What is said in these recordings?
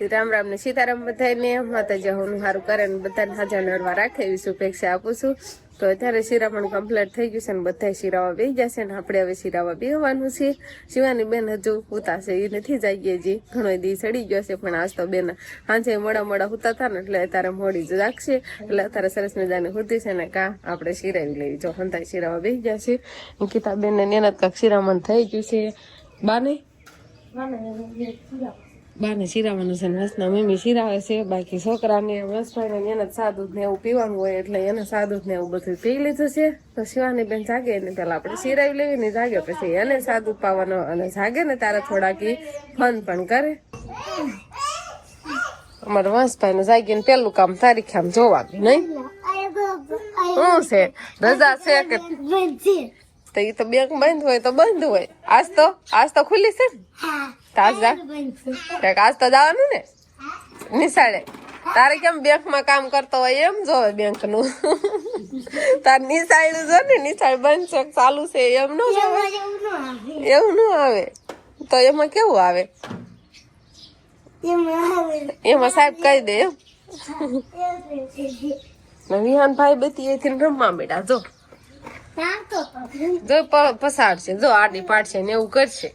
રામ રામ ને સીતારામ બધાને માતાજી હું સારું કરે ને બધાને હાજર નડવા રાખે એવી શુભેચ્છા આપું છું. તો અત્યારે શિરામણ કમ્પ્લીટ થઈ ગયું છે ને બધા શિરાવા બે જશે ને આપણે હવે શિરાવા બેવાનું છે. શિવાની બેન હજુ ઉતાશે એ નથી જાગીએ જી ઘણો દી ચડી ગયો છે, પણ આજ તો બેન સાંજે મોડા મોડા હુતા હતા ને એટલે અત્યારે મોડી જ રાખશે એટલે અત્યારે સરસ મજાની હુતી છે ને કા આપણે શિરાવી લેવી. જો હંતા શિરાવા ગયા છે અંકિતા બેન ને એના કાંક શિરામણ થઈ ગયું છે. બાને? બાને શિરાવાનું છે ને મમ્મી શિરાવે છે બાકી છોકરાને વસભાઈને એને સા દૂધ ને એવું પીવાનું હોય એટલે એને સાદું ને એવું બધું પી લીધું છે તો શિવાની બેન જાગે ને પેલા આપણે શિરાવી લેવી ને જાગે પછી એને સાદું પાવાનો અને જાગે ને તારે થોડાક ફન પણ કરે અમારે વંશભાઈ ને જાગીને પેલું કામ તારીખ આમ જોવાનું નહીં શું છે રજા છે કે તો એ તો બેંક બંધ હોય તો બંધ હોય આજ તો આજ તો ખુલ્લી છે ને તો આજ તો જવાનું ને? નિશાળે. તારે કેમ બેંકમાં કામ કરતો હોય એમ જોવે બેંકનું તાર નિશાળું જો ને નિશાળ બંધ છે ચાલુ છે એમ ન જોવે? એવું ન આવે. તો એમાં કેવું આવે? એમાં સાહેબ કહી દે એમ. વિહાન ભાઈ બધી એથી રમવા મેળા જો. જો પ- પસાડશે જો આડી પાડશે ને એવું કરશે.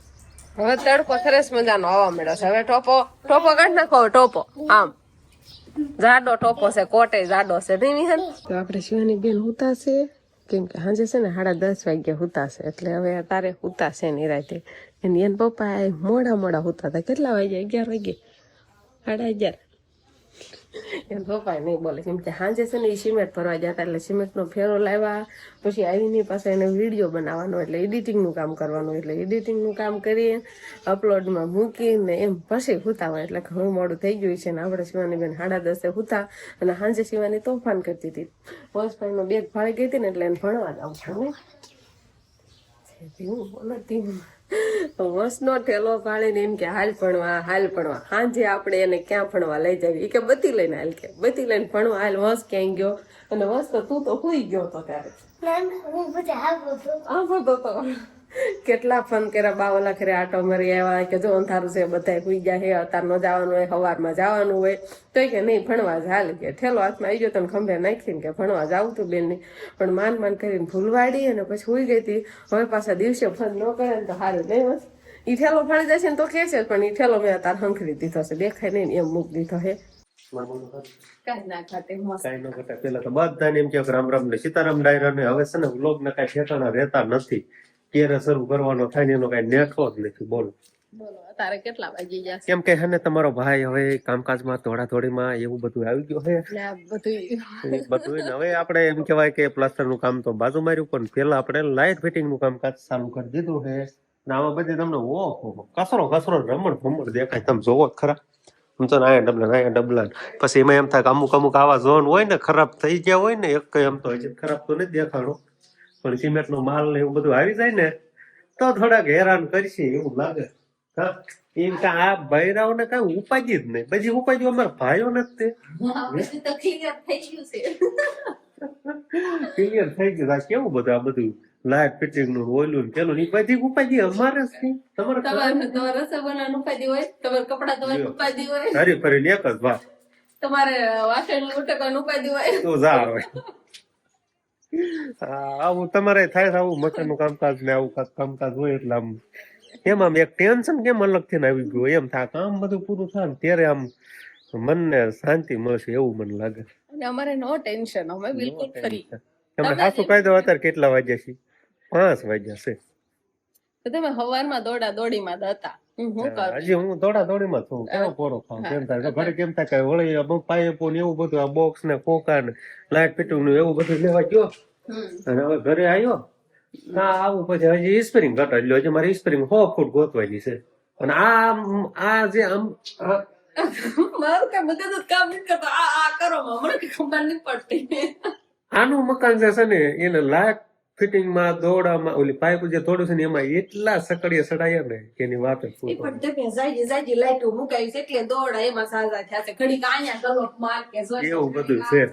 હવે તડકો સરસ મજાનો આવવા મળ્યો છે. હવે ટોપો ટોપો કાઢ નાખો ટોપો. આમ. જાડો ટોપો છે, કોટે જાડો છે. નહીં વિહન તો આપણે શિવાની બેન હુતાશે કેમ કે સાંજે છે ને સાડા દસ વાગ્યા હુતાશે એટલે હવે તારે હુતાશે ની રાતે એની એન પપ્પા મોડા મોડા હુતા હતા. કેટલા વાગ્યા? અગિયાર વાગ્યે. સાડા અગિયાર. એમ પપ્પા નહીં બોલે. કેમ કે સાંજે છે ને એ સિમેન્ટ ભરવા જતા એટલે સિમેન્ટનો ફેરો લાવ્યા. પછી આવીને પાસે એને વીડિયો બનાવવાનો એટલે એડિટિંગનું કામ કરવાનું. એટલે એડિટિંગનું કામ કરી અપલોડમાં મૂકીને એમ પછી હુતા હોય એટલે ઘણું મોડું થઈ ગયું છે ને આપણે શિવાની બેન સાડા દસે હુતા અને સાંજે શિવાની તોફાન કરતી હતી. વંશભાઈનો બેગ ફાળી ગઈ હતી ને એટલે એને ભણવા જાવ છું વંશનો ઠેલો પાડીને એમ કે હાલ ભણવા હાલ ભણવા. સાંજે આપણે એને ક્યાં ભણવા લઈ જવી? એ કે બધી લઈને હાલ કે બધી લઈને ભણવા હાલ વસ ક્યાંય ગયો? અને વસ તો તું તો હુઈ ગયો તો ત્યારે. આ બધો તો. કેટલા ફોન કર્યા? બાવલા ખરે આટો મારી આવ્યા કે જો અંધારું છે બધા હુઈ ગયા હે અત્યાર ન જવાનું હોય સવારમાં જવાનું હોય. તો કે નહીં ભણવા ચાલ કે. ઠેલો હાથમાં આવી ગયો તને ખંભે નાખીને કે ભણવા જાવું તું બેન પણ માન માન કરીને ભૂલવાડી અને પછી હુઈ ગઈ હતી. હવે પાછા દિવસે ફોન ન કરે ને તો સારું નહીં બસ ઈ ઠેલો ફાળી જશે ને તો કે છે પણ ઈ ઠેલો મેં તાર હંખરી દીધો છે. દેખાય નહીં એમ મૂક દીધો હે. પેલા તો બધાને એમ કે રામ રામ ને સીતારામ ડાયરા ને હવે છે ને વ્લોગ ના કઈ ઠેકાણા રહેતા નથી. ક્યારે શરૂ કરવાનો થાય ને એનો કઈ નેઠો જ નથી. બોલો. બોલો તારે કેટલા વાગી ગયા કેમ કે હે ને તમારો ભાઈ હવે કામકાજમાં દોડાદોડીમાં એવું બધું આવી ગયું હે. બધું ને હવે આપણે એમ કહેવાય કે પ્લાસ્ટરનું કામ તો બાજુ માર્યું પણ પેલા આપણે લાઇટ ફિટિંગનું કામકાજ ચાલુ કરી દીધું હે. ને આમાં બધી તમને ઓહો કસરો કસરો રમણ ભમણ દેખાય. તમે જોવો ખરા. આમ તો આયા ડબલા આયા ડબલા પછી એમાં એમ થાય કે અમુક અમુક આવા ઝોન હોય ને ખરાબ થઈ ગયા હોય ને એક એમ તો હજી ખરાબ તો નથી દેખાડો પણ સિમેન્ટ નો માલ ને એવું બધું આવી જાય ને તો થોડાક હેરાન કરશે એવું લાગે. હા? એમ કે આ બૈરાઓને કઈ ઉપાજી જ નહીં. પછી ઉપાજી અમારા ભાઈઓ નથી તે. ક્લિયર થઈ ગયું આ કેવું બધું આ બધું લાઈટ ફિટિંગનું ઓઇલું ને પેલું ને ઈ બધી ઉપાજી અમારે જ નહીં. તમારે રસોઈ બનાવવાનું ઉપાધી હોય તમારે કપડા ધોવાની ઉપાધી હોય હરી ફરી એક જ વાત. તમારે વાસણ ઉટકવાનું ઉપાધી હોય તો જા હોય આવું તમારે થાય આવું મકાનનું કામકાજ ને આવું કામકાજ હોય એટલે આમ. એમ આમ એક ટેન્શન કેમ અલગ થઈને આવી ગયું? એમ થાય કામ બધું પૂરું થાય ને ત્યારે આમ મનને શાંતિ મળશે એવું મને લાગે. અને અમારે નો ટેન્શન અમે બિલકુલ ફરી. તમે સાસુ કહી દો અત્યારે કેટલા વાગ્યા છે? પાંચ વાગ્યા છે. તો તમે હવારમાં દોડા દોડીમાં હતા. હજી હું દોડા દોડીમાં છું. કેવો પોરો ખાઉં કેમ થાય? ઘરે કેમ થાય? કે વળી આ ને એવું બધું આ બોક્સ ને કોકા ને લાઇટ ફિટિંગનું એવું બધું લેવા ગયો. અને હવે ઘરે આવ્યો ના આવું પછી હજી સ્પ્રિંગ ઘટાડી હજી મારી સ્પ્રિંગ સો ફૂટ ગોતવાની છે. અને આ આમ- આ જે આમ મારું કઈ મગજ જ કામ નથી કરતો. આ આ કરો હમણાં ખબર નહીં પડતી. આનું મકાન જે છે ને એને લાઇટ ફિટિંગમાં દોડામાં ઓલી પાઇપ જે દોડ્યું છે ને એમાં એટલા સકડીએ સડાયા ને કે એની વાત જ એ પણ તમે જાજી જાજી લાઈટો મુકાવી છે એટલે દોડા એમાં સાજા થયા છે. ઘડીક આયા કલોક માર કે. એવું બધું છે.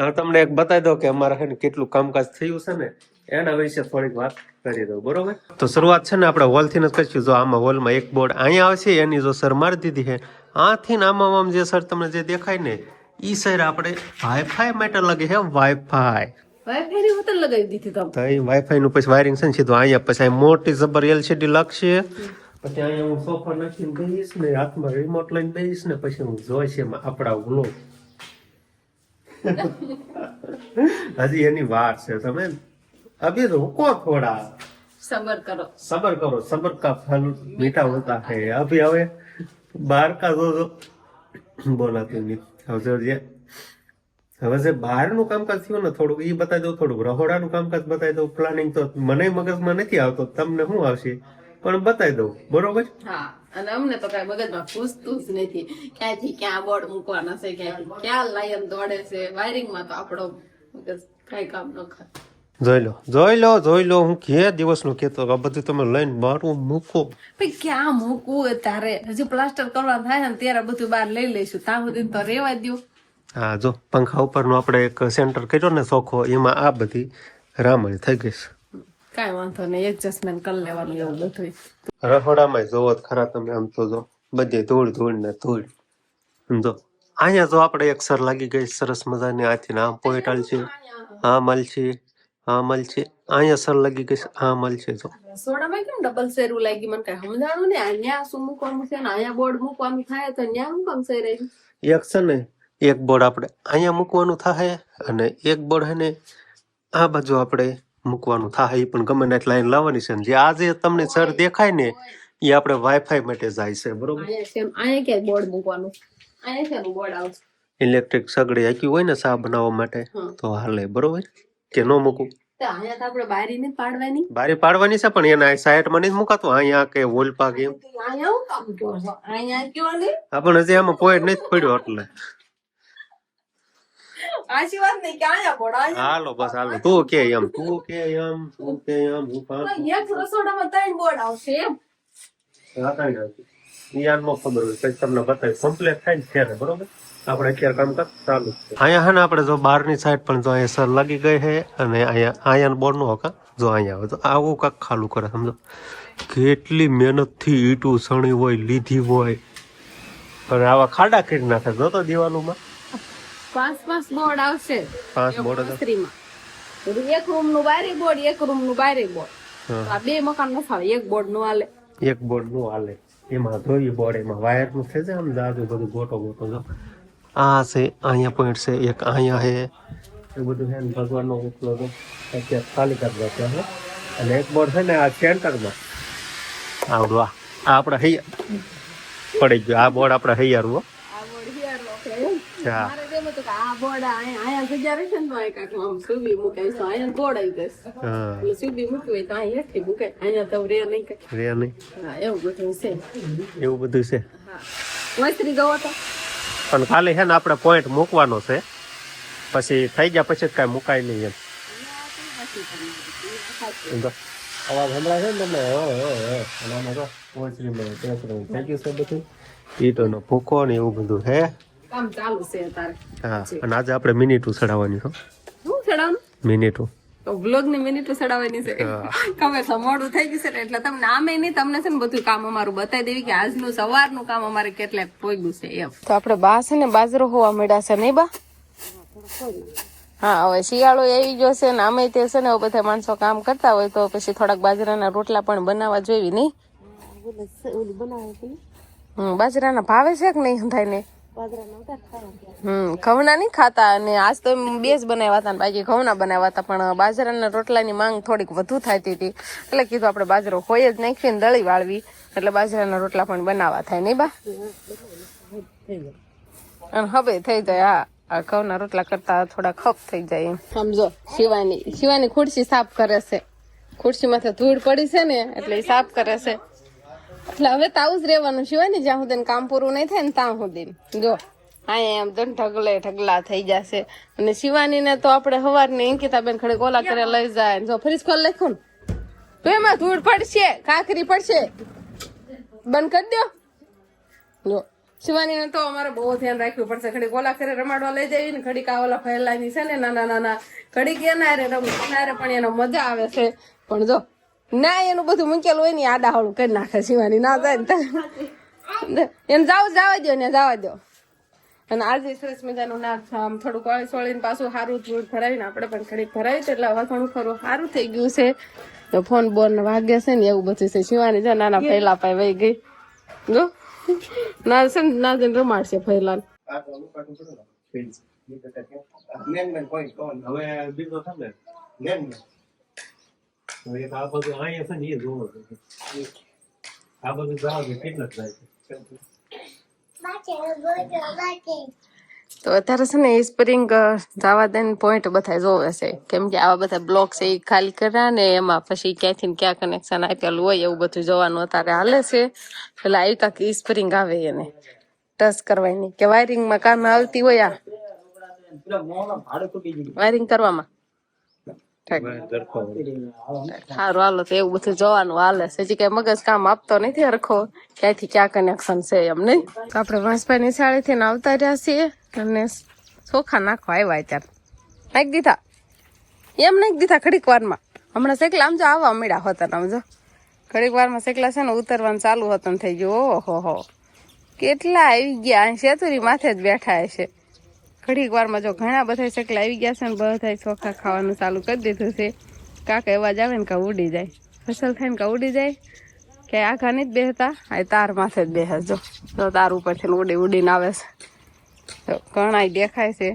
હા તમને એક બતાવી દો કે અમારે છે ને કેટલું કામકાજ થયું છે ને એના વિશે થોડીક વાત કરી દઉં બરોબર? તો શરૂઆત છે ને આપણે હોલથી જ કરીશું. જો આમાં હોલમાં એક બોર્ડ અહીંયા આવશે એની જો સર મારી દીધી છે આથી ને આમાં આમ જે સર તમને જે દેખાય ને ઈ સર આપણે વાઈફાઈ માટે લાગે છે વાઈફાઈ વાઈફાઈ ની હોટલ લગાવી દીધી તમે તો એ વાઈફાઈ નું પછી વાયરિંગ છે ને સીધું અહીંયા પછી મોટી જબર એલસીડી લાગશે. પછી અહીંયા હું સોફા નાખીને બેસીશ ને હાથમાં રિમોટ લઈને બેસીશ ને પછી હું જોઈશ એમાં આપણા ઉલો હજી એની વાર છે. તમે અભી રોકો થોડા. સબર કરો. સબર કરો. સબર કા ફલ મીઠા હોતા હે. અભી હવે બાર કા જો બોલાતું નહીં. હવે હવે જે બહારનું કામકાજ થયું ને થોડુંક એ બતાવી દઉં થોડુંક. રહોડાનું કામકાજ બતાવી દઉં. પ્લાનિંગ તો મને મગજમાં નથી આવતો. તમને શું આવશે? પણ બતાવી દઉં. બરોબર? હા. અને અમને તો કઈ મગજમાં પૂછતું જ નથી. ક્યાંથી ક્યાં બોર્ડ મૂકવાના છે ક્યાં ક્યાં લાયન દોડે છે. વાયરિંગમાં તો આપણો મગજ કઈ કામ ન કરે. જોઈ લો જોઈ લો જોઈ લો. હું કે દિવસનું કેતો આ બધું તમે લઈને મારું મૂકો. ભાઈ ક્યાં મૂકવું તારે? હજુ પ્લાસ્ટર કરવા થાય ને ત્યારે બધું બહાર લઈ લઈશું. ત્યાં સુધી તો રેવા દો હા જો પંખા ઉપરનો આપણે એક સેન્ટર કર્યો ને સોખો એમાં આ બધી રામણી થઈ ગઈ છે. કાંઈ વાંધો નહીં એડજસ્ટમેન્ટ કરી લેવાનું એવું બધું રસોડામાં જોવો ખરા તમે આમ તો જો બધે ધૂળ ધૂળ. ને ધૂળ જો અહીંયા જો આપણે એક સર લાગી ગઈ સરસ મજાની આથી આમ પોઈટાલ છે આ મલ છે આ મલ છે અહીંયા સર લાગી ગઈ આ મલ છે જો. રસોડામાં કેમ ડબલ શેરું લાગી મને કઈ સમજાણું ને અહીંયા શું મૂકવાનું છે ને? અહીંયા બોર્ડ મૂકવાનું થાય તો અહીંયા શું કામ શેર એક છે ને એક બોર્ડ આપણે અહીંયા મૂકવાનું થાય અને એક બોર્ડ હે ને આ બાજુ આપણે મૂકવાનું થાય એ પણ ગમે ને લાઈન લાવવાની છે. જે આજે તમને સર દેખાય ને એ આપણે વાઈફાઈ માટે જાય છે બરોબર? બોર્ડ મૂકવાનું? બોર્ડ આવશે. ઇલેક્ટ્રિક સગડી હાકી હોય ને સા બનાવવા માટે તો હાલે બરોબર? કે ન મૂકું બારી પાડવાની. છે પણ એના સાઈડમાં નથી મુકાતો? અહીંયા કે વોલ પાક એમ? અહીંયા હું પણ હજી આમાં પોઈન્ટ નથી પડ્યો એટલે. નહીં હાલો બસ હાલો. તું કે એમ તું કે એમ તું કે એમ હું પણ એક રસોડામાં ત્રણ બોર્ડ આવશે એમ. યાર નો ખબર હોય તમને બતાવી કમ્પ્લેટ થાય ને ત્યારે બરોબર? આપણે અત્યારે ચાલુ અહીંયા હે ને આપણે જો બહારની સાઈડ પણ જો અહીંયા સર લાગી ગઈ છે અને અહીંયા અહીંયા બોર્ડ નો હકા જો અહીંયા આવે તો આવું કાંક ખાલું કરે સમજો? કેટલી મહેનતથી ઈટું સણી હોય લીધી હોય. અને આવા ખાડા કરી નાખે જો તો દિવાલોમાં? પાંચ પાંચ બોર્ડ આવશે. પાંચ બોર્ડ સ્ત્રીમાં એક રૂમનું બારે બોર્ડ એક રૂમનું બારે બોર્ડ. આ બે મકાન ન ફાવે એક બોર્ડનું હાલે. એક બોર્ડનું હાલે. એમાં જોઈએ બોર્ડ એમાં વાયરનું છે આમ જાજુ બધું ગોટો ગોટો જો. આ છે અહીંયા પોઈન્ટ છે એક અહીંયા છે. એ બધું છે ને ભગવાનનો ઉપલો તો અત્યારે ખાલી કરી દે છે. અને એક બોર્ડ છે ને આ સેન્ટરમાં. આવડું આ. આ આપણે હૈયા. પડી ગયો. આ બોર્ડ આપણે હૈયારું હો. આ અહીંયા જગ્યા રહેશે ને તો અહીં કાંઈક આમ સુબી મુકાય તો અહીંયા બોર્ડ આવી જશે. હા. એટલે સુબી મૂકવી હોય તો અહીંયા હેઠી મુકાય અહીંયા તો રે નહીં કઈ. રે નહીં. હા એવું બધું છે. એવું બધું છે. હા. વસ્ત્રી તો? પણ ખાલી છે ને આપણે પોઈન્ટ મૂકવાનો છે. પછી થઈ ગયા પછી જ કાંઈ મુકાય નહીં એમ? અવાજ સંભળાય છે ને તમને? હો, હો, હો. અને આમાં ટેસરીમાં થઈ ગયું છે બધું. ઈંટોનો ભૂકો ને એવું બધું હે. કામ ચાલુ છે તારે હા અને આજે આપણે મિનિટું ચડાવવાની છો શું ચડાવવાનું મિનિટું. તો બ્લોગની મિનિટો ચડાવવાની છે. ખબર છે મોડું થઈ ગયું છે ને એટલે તમને આમે નહીં તમને છે ને બધું કામ અમારું બતાવી દેવી કે આજનું સવારનું કામ અમારે કેટલાક પોગ્યું છે એમ. તો આપણે બા છે ને બાજરો હોવા મળ્યા છે નહીં બા? હા હવે શિયાળો એવી ગયો છે ને આમે તે છે ને બધા માણસો કામ કરતા હોય તો પછી થોડાક બાજરાના રોટલા પણ બનાવવા જોઈએ નહીં? હમ બાજરાના ભાવે છે કે નહીં થાય ને ઘઉંના નહીં ખાતા અને આજ તો બે જ બનાવ્યા હતા બાકી ઘઉંના બનાવ્યા હતા, પણ બાજરાના રોટલાની માંગ થોડીક વધુ થતી હતી. એટલે કીધું આપણે બાજરો હોય જ નાખીને દળી વાળવી, એટલે બાજરાના રોટલા પણ બનાવવા થાય, નહીં બા? અને હવે થઈ જાય, હા, આ ઘઉંના રોટલા કરતા થોડા ખપ થઈ જાય સમજો, શિવાની શિવાની ખુરશી સાફ કરે છે. ખુરશી માથે ધૂળ પડી છે ને, એટલે સાફ કરે છે. એટલે હવે તાવું જ રહેવાનું શિવાની જ્યાં સુધી કામ પૂરું નહીં થાય ને ત્યાં સુધી જો હા એમ તો ઢગલે ઢગલા થઈ જશે. અને શિવાની ને તો આપણે સવાર ને અંકિતાબેન ખડે કોલા કરે લઈ જાય જો ફ્રીજ ખોલ લખ્યું ને તો એમાં ધૂળ પડશે કાકરી પડશે. બંધ કરી દો જો શિવાનીને તો અમારે બહુ ધ્યાન રાખવું પડશે. ઘડી ગોલા કરે રમાડવા લઈ જઈએ ને ઘડીક આ ઓલા ફેલાની છે ને નાના નાના. ઘડીક એના રે રમ પણ એનો મજા આવે છે. પણ જો ના એનું બધું મૂકેલું હોય ને આડા હળું કરી નાખે શિવાની. ના જાય ને એને જાવ જવા દો ને જવા દો અને આજે સરસ મજાનું નાક આમ થોડુંક વાળી સોળીને પાછું સારું ધૂળ ભરાવીને આપણે પણ ઘડીક ભરાવી એટલે હવે થોડું ખરું સારું થઈ ગયું છે. તો ફોન બોન વાગે છે ને એવું બધું છે. શિવાની જો નાના ફેલા પાય વહી ગઈ. જો. ના છે ને ના જઈને રમાડશે ફેલા હવે બીજો હવે આ બધું અહીંયા છે ને એ જોવો આ બધું જાવ છે કેટલા જાય છે? તો અત્યારે છે ને એ સ્પ્રિંગ જવા દે પોઈન્ટ બધા જોવે છે. કેમ કે આવા બધા બ્લોક છે એ ખાલી કર્યા ને એમાં પછી ક્યાંથી ને ક્યાં કનેક્શન આપેલું હોય એવું બધું જોવાનું અત્યારે હાલે છે. એટલે આવી કાંક ઈ સ્પ્રિંગ આવે એને. ટચ કરવાની. કે વાયરિંગમાં કામ આવતી હોય આ. વાયરિંગ કરવામાં. સારું હાલો તો એવું બધું જોવાનું હાલે. છે હજી કઈ મગજ કામ આપતો નથી હરખો. ક્યાંથી ક્યાં કનેક્શન છે એમ નહીં? તો આપણે નિશાળેથી ને આવતા રહ્યા છીએ અને ચોખા નાખવા આવ્યા ત્યારે નાખી દીધા. એમ નાખી દીધા ઘડીક વારમાં. હમણાં શેકલા આમ જો આવવા મળ્યા હતા આમ જો. ઘડીક વારમાં શેકલા છે ને ઉતરવાનું ચાલુ હતું થઈ ગયું. ઓહો હો. કેટલા આવી ગયા. શેતુરી માથે જ બેઠા હશે. ઘડીક વારમાં જો ઘણા બધા ચકલા આવી ગયા છે ને બધા ચોખા ખાવાનું ચાલુ કરી દીધું છે. કાક અવાજ આવે ને કા ઉડી જાય. ફસલ થાય ને કા ઉડી જાય. કે આ નહીં જ બેહતા આ તાર માથે જ જો તો તાર ઉપરથી ઉડી ઉડીને આવે છે. તો ઘણા દેખાય છે.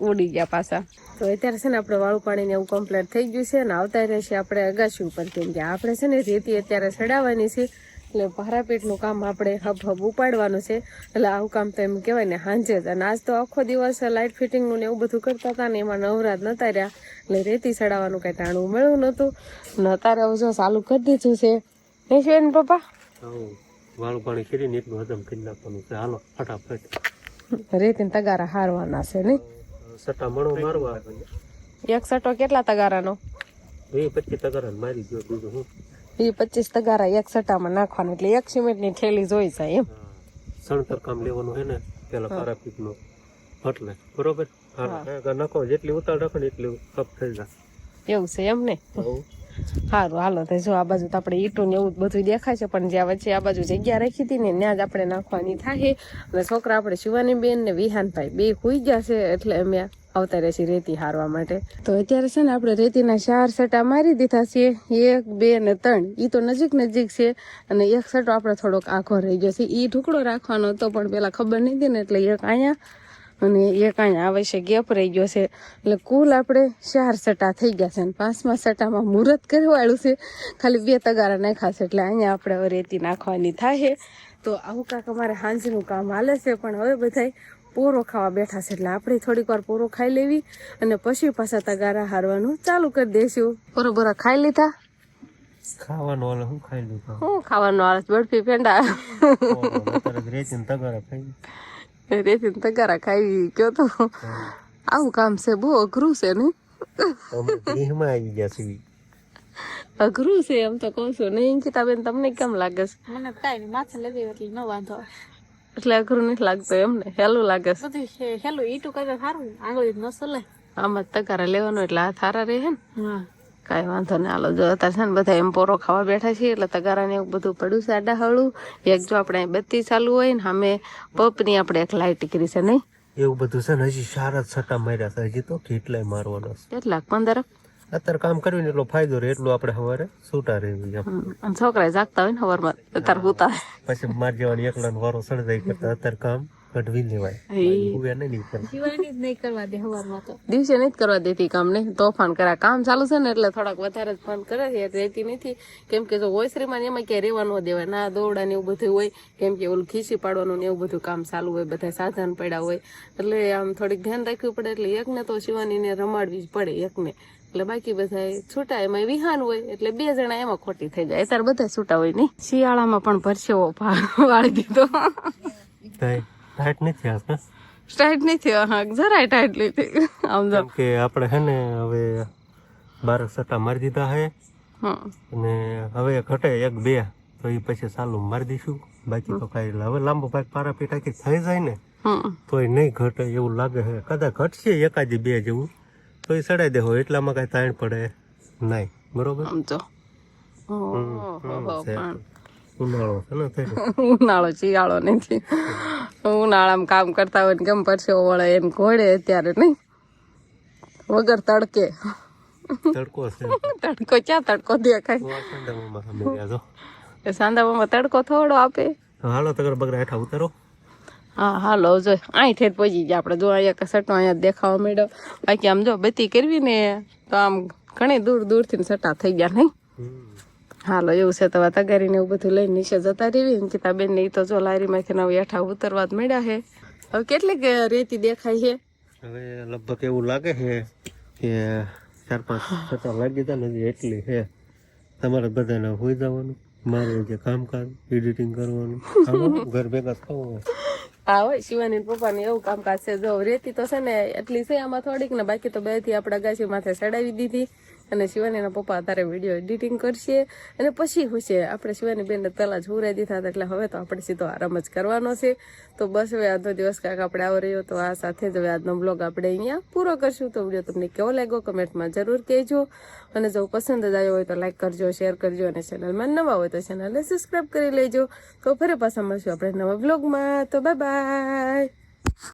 ઉડી ગયા પાછા. તો અત્યારે છે ને આપણે વાળું પાણીને એવું કમ્પ્લીટ થઈ ગયું છે ને આવતા રહેશે આપણે અગાશી ઉપર કેમ કે આપણે છે ને રેતી અત્યારે ચડાવવાની છે. એટલે ભારાપીઠનું કામ આપણે હબ હબ ઉપાડવાનું છે. એટલે આવું કામ તો એમ કહેવાય ને હાંજે જ. અને આજ તો આખો દિવસ લાઇટ ફિટિંગનું ને એવું બધું કરતા હતા ને એમાં નવરાત નતા રહ્યા. એટલે રેતી ચડાવવાનું કાંઈ ટાણું મળ્યું નહોતું. ને અત્યારે હવે જો ચાલુ કરી દીધું છે. નહીં છે ને પપ્પા. વાળું પાણી ખીરીને એટલું હજમ કરી નાખવાનું છે. હાલો ફટાફટ. રેતીને તગારા હારવાના છે નહીં? સટ્ટા મણો મારવા. એક સટો કેટલા તગારાનો? એ પચીસ તગારા મારી ગયો બીજું હું. એ પચીસ તગારા એક સટામાં નાખવાના એટલે એક સિમેન્ટની થેલી જોઈ જાય એમ. સણતર કામ લેવાનું છે ને પેલા પારાપીટનું એટલે બરોબર? હા નખો. જેટલી ઉતાર રાખો ને એટલી કપ થઈ જાય. એવું છે એમ ને? સારું હાલો તો જો આ બાજુ તો આપણે ઈટું ને એવું બધું દેખાય છે પણ જ્યાં વચ્ચે આ બાજુ જગ્યા રાખી હતી ને ત્યાં જ આપણે નાખવાની થાય અને છોકરા આપણે શિવાની બેન ને વિહાનભાઈ બે હુઈ ગયા છે એટલે અમે આવતા રહેશે રેતી હારવા માટે. તો અત્યારે છે ને આપણે રેતીના ચાર સટા મારી દીધા છે એક, બે ને ત્રણ. એ તો નજીક નજીક છે અને એક સટો આપણે થોડોક આખો રહી ગયો છે. એ ટુકડો રાખવાનો હતો, પણ પેલા ખબર નહીં હતી ને એટલે એક અહીંયા અને એક અહીંયા આવે છે ગેપ રહી ગયો છે. એટલે કુલ આપણે ચાર સટા થઈ ગયા છે અને પાંચમા સટામાં મુહૂર્ત કરવાળું છે. ખાલી બે તગારા નાખ્યા છે એટલે અહીંયા આપણે હવે રેતી નાખવાની થાય તો આવું કાંક અમારે હાંજનું કામ હાલે છે, પણ હવે બધાય પોરો ખાવા બેઠા છે એટલે આપણે થોડીક વાર પોરો ખાઈ લેવી અને પછી પાછા તગારા હારવાનું ચાલુ કરી દઈશું પોરો બોરા ખાઈ લીધા? ખાવાનું ઓલે હું ખાઈ લીધું હું. ખાવાનું આવે છે? બરફી પેંડા. રેતીન તગારા ખાઈ રેતીન તગારા ખાઈ કયો તો. આવું કામ છે બહુ અઘરું છે ને? અમે ગૃહમાં આવી ગયા છે અઘરું છે એમ તો કહું છું. નહીં અંકિતાબેન તમને કેમ લાગે છે? મને કાંઈ નહીં માથે લેવી એટલે ન વાંધો આવે. એટલે અઘરું નથી લાગતું એમ ને હેલું લાગે છે. બધું છે હેલું ઈટું કરે સારું આંગળી ન સલે. આમાં જ તગારા લેવાનું એટલે હાથ હારા રહે ને. હા. કાંઈ વાંધો નહીં. હાલો જો અત્યારે છે ને બધા એમ પોરો ખાવા બેઠા છીએ એટલે તગારા ને એવું બધું પડ્યું છે આડા હળું. એક જો આપણે અહીં બત્તી ચાલુ હોય ને સામે પપની આપણે એક લાઇટ કરી છે નહીં? એવું બધું છે ને હજી સારા જ સટ્ટા માર્યા છે. હજી તો કેટલાય મારવાના કેટલાક પંદર અત્યારે કામ કર્યું ને એટલો ફાયદો રહે એટલું આપણે સવારે છૂટા રહેવું અને છોકરા જાગતા હોય ને સવારમાં અત્યારે હુતા પછી માર જવાની એકલા વારો સળજાઈ કરતા અત્યારે કામ કઢવી લેવાય. નહીં કરવા દે હવારમાં તો. દિવસે નહીં કરવા દેતી કામ ને તોફાન કરા. કામ ચાલુ છે ને એટલે થોડાક વધારે જ ફોન કરે છે રહેતી નથી. કેમ કે જો હોય શ્રીમાન એમાં ક્યાંય રહેવા ન દેવાય. ના દોડા ને એવું બધું હોય કેમ કે ઓલું ખીસી પાડવાનું ને એવું બધું કામ ચાલુ હોય બધા સાધન પડ્યા હોય. એટલે આમ થોડીક ધ્યાન રાખવું પડે એટલે એકને તો શિવાનીને રમાડવી જ પડે એકને. એટલે બાકી બધા છૂટા એમાં વિહાન હોય એટલે બે જણા એમાં ખોટી થઈ જાય. અત્યારે બધા છૂટા હોય નહીં. શિયાળામાં પણ પરસેવો વાળી દીધો. ટાઈટ નથી આ ટાઈટ નહીં થયો હા જરાય ટાઈટ લીધી આમ જો. કે આપણે હે ને હવે બાર સટ્ટા મારી દીધા હે અને હવે ઘટે એક બે તો એ પછી સાલું મારી દઈશું. બાકી તો કાંઈ હવે લાંબો પાક પારા પીટાકી થઈ જાય ને તો એ નહીં ઘટે એવું લાગે છે કદાચ ઘટશે એકાદી બે જેવું. તો એ સડાઈ દેવો એટલામાં કાંઈ તાણ પડે નહીં બરોબર? ઓહો, છે. ઉનાળો છે ને ઉનાળો શિયાળો નથી. ઉનાળામાં કામ કરતા હોય ને કેમ પડશે વળે એમ ઘોડે અત્યારે નહીં. વગર તડકે. તડકો છે. તડકો ક્યાં તડકો દેખાય? તો સાંદામાં તડકો થોડો આપે. હાલો તગર બગડા હેઠા ઉતારો. હા હાલો જો અહીં ઠેર પહોંચી ગયા આપણે. જો અહીંયા સટો અહીંયા દેખાવા મળ્યો. બાકી આમ જો બત્તી કરવી ને તો આમ ઘણી દૂર દૂરથી સટા થઈ ગયા નહીં? હાલો એવું છે તો તગારીને એવું બધું લઈને નીચે જતા રહેવી ને કીતા બેન ને તો જો લારીમાંથી નવ હેઠા ઉતરવા જ મળ્યા છે. હવે કેટલીક રેતી દેખાય છે? હવે લગભગ એવું લાગે છે કે ચાર પાંચ સટા લાગી હતા ને એટલી છે. તમારે બધાને હોઈ જવાનું મારે જે કામકાજ એડિટિંગ કરવાનું. ઘર ભેગા થવાનું હા હોય શિવાની પપ્પાની એવું કામકાજ છે. જો રેતી તો છે ને, એટલી છે આમાં થોડીક ને બાકી તો બેથી આપણા ગાછી માથે ચડાવી દીધી. અને શિવાનીના પપ્પા અત્યારે વીડિયો એડિટિંગ કરશે. અને પછી હું છે, આપણે શિવાની બેનને પહેલાં જ હુરાઈ દીધા હતા, એટલે હવે તો આપણે સીધો આરામ જ કરવાનો છે. તો બસ હવે આજનો દિવસ કાંઈક આપણે આવો રહ્યો, તો આ સાથે જ હવે આજનો બ્લોગ આપણે અહીંયા પૂરો કરશું. તો વીડિયો તમને કેવો લાગ્યો, કમેન્ટમાં જરૂર કહેજો. અને જો પસંદ જ આવ્યો હોય તો લાઈક કરજો શેર કરજો અને ચેનલમાં નવા હોય તો ચેનલને સબસ્ક્રાઈબ કરી લેજો. તો ફરી પાછા મળશું આપણે નવા બ્લોગમાં તો બાય બાય